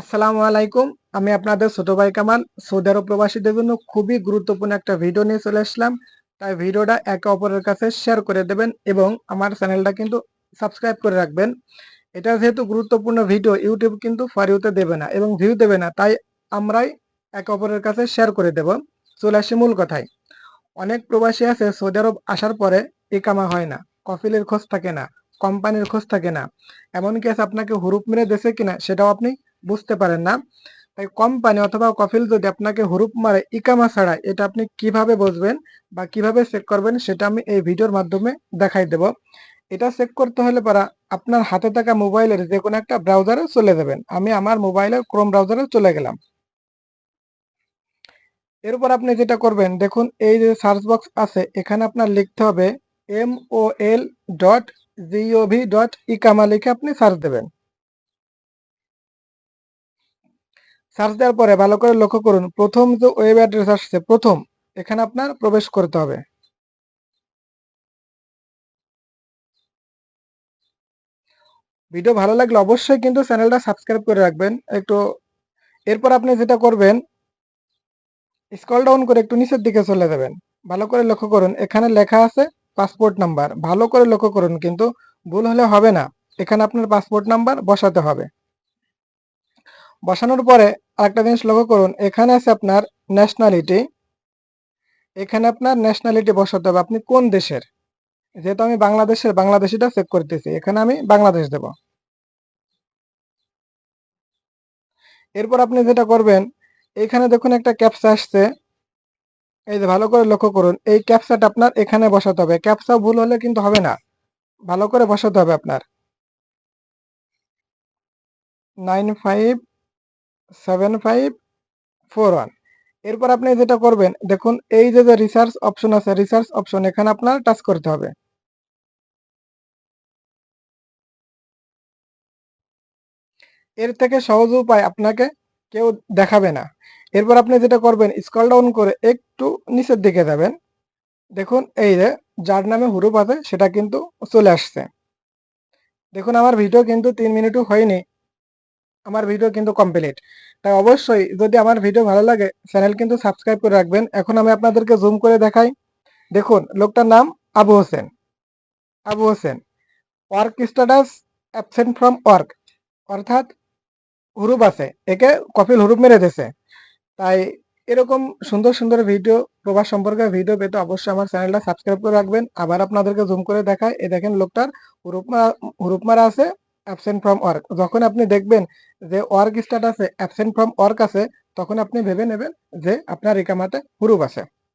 আসসালামু আলাইকুম। আমি আপনাদের ছোট ভাই কামাল, সৌদি আরব প্রবাসীদের জন্য খুবই গুরুত্বপূর্ণ একটা ভিডিও নিয়ে চলে আসলাম। তাই ভিডিওটা একে অপরের কাছে শেয়ার করে দেবেন এবং আমার চ্যানেলটা কিন্তু সাবস্ক্রাইব করে রাখবেন। এটা যেহেতু গুরুত্বপূর্ণ ভিডিও ইউটিউব কিন্তু ফারিউতে দেবে না এবং ভিউ দেবে না, তাই আমরাই একে অপরের কাছে শেয়ার করে দেব। চলে আসি মূল কথায়। অনেক প্রবাসী আছে সৌদি আরব আসার পরে ইকামা হয় না, কফিলের খোঁজ থাকে না, কোম্পানির খোঁজ থাকে না। এমনকি আছে আপনাকে হুরুপ মেরে দেশে কিনা সেটাও আপনি বুঝতে পারেন না। তাই কোম্পানি অথবা কফিল যদি আপনাকে হুরুপ মারে, ইকামা ছাড়া এটা আপনি কীভাবে বুঝবেন বা কীভাবে চেক করবেন সেটা আমি এই ভিডিওর মাধ্যমে দেখাই দেব। এটা চেক করতে হলে পারা আপনার হাতে থাকা মোবাইলের যে কোনো একটা ব্রাউজারে চলে যাবেন। আমি আমার মোবাইলের ক্রোম ব্রাউজারে চলে গেলাম। এরপর আপনি যেটা করবেন, দেখুন এই যে সার্চ বক্স আছে, এখানে আপনার লিখতে হবে M O L dot gov dot ইকামা লিখে আপনি সার্চ দেবেন। সার্চ দেওয়ার পরে ভালো করে লক্ষ্য করুন, প্রথম যে ওয়েব অ্যাড্রেস আসছে, প্রথম, এখানে আপনার প্রবেশ করতে হবে। ভিডিও ভালো লাগলে অবশ্যই কিন্তু চ্যানেলটা সাবস্ক্রাইব করে রাখবেন। একটু, এরপর আপনি যেটা করবেন স্কল ডাউন করে একটু নিচের দিকে চলে যাবেন। ভালো করে লক্ষ্য করুন, এখানে লেখা আছে পাসপোর্ট নাম্বার ভালো করে লক্ষ্য করুন কিন্তু ভুল হলে হবে না। এখানে আপনার পাসপোর্ট নাম্বার বসাতে হবে। বসানোর পরে আরেকটা জিনিস লক্ষ্য করুন, এখানে আছে আপনার ন্যাশনালিটি এখানে আপনার ন্যাশনালিটি বসাতে হবে, আপনি কোন দেশের? যেহেতু আমি বাংলাদেশের, বাংলাদেশিটা চেক করতেছি, এখানে আমি বাংলাদেশ দেব। এরপর আপনি যেটা করবেন, এখানে দেখুন একটা ক্যাপসা আসছে। এই যে ভালো করে লক্ষ্য করুন, এই ক্যাপসাটা আপনার এখানে বসাতে হবে। ক্যাপসা ভুল হলে কিন্তু হবে না। ভালো করে বসাতে হবে আপনার। Nine five seven five four one এরপর আপনি যেটা করবেন, দেখুন, এই যে যে রিসার্চ অপশন আছে রিসার্চ অপশন এখানে আপনার টাচ করতে হবে। এর থেকে সহজ উপায় আপনাকে কেউ দেখাবে না। এরপর আপনি যেটা করবেন স্কল ডাউন করে একটু নিচের দিকে যাবেন। দেখুন, এই যে, যার নামে হুরুপ আছে, সেটা কিন্তু চলে আসছে। দেখুন, আমার ভিডিও কিন্তু তিন মিনিটও হয়নি। আমার ভিডিও কিন্তু কমপ্লিট তাই অবশ্যই যদি আমার ভিডিও ভালো লাগে চ্যানেল কিন্তু সাবস্ক্রাইব করে রাখবেন। এখন আমি আপনাদেরকে জুম করে দেখাই। দেখুন, লোকটার নাম Abu Hossain. Abu Hossain work status absent from work অর্থাৎ হুরুপ আছে। একে কপিল হুরুপ মেরে দিয়েছে। তাই এরকম সুন্দর সুন্দর ভিডিও প্রবাস সম্পর্কে ভিডিও পেতে অবশ্যই আমার চ্যানেলটা সাবস্ক্রাইব করে রাখবেন। আবার আপনাদেরকে জুম করে দেখায় এ দেখেন, লোকটার হুরুপ মারা হুরুপ মারা আছে। অ্যাবসেন্ট ফ্রম ওয়ার্ক যখন আপনি দেখবেন যে ওয়ার্ক স্ট্যাটাসে অ্যাবসেন্ট ফ্রম ওয়ার্ক আছে, তখন আপনি ভেবে নেবেন যে আপনার ইকামাতে হুরুপ আছে।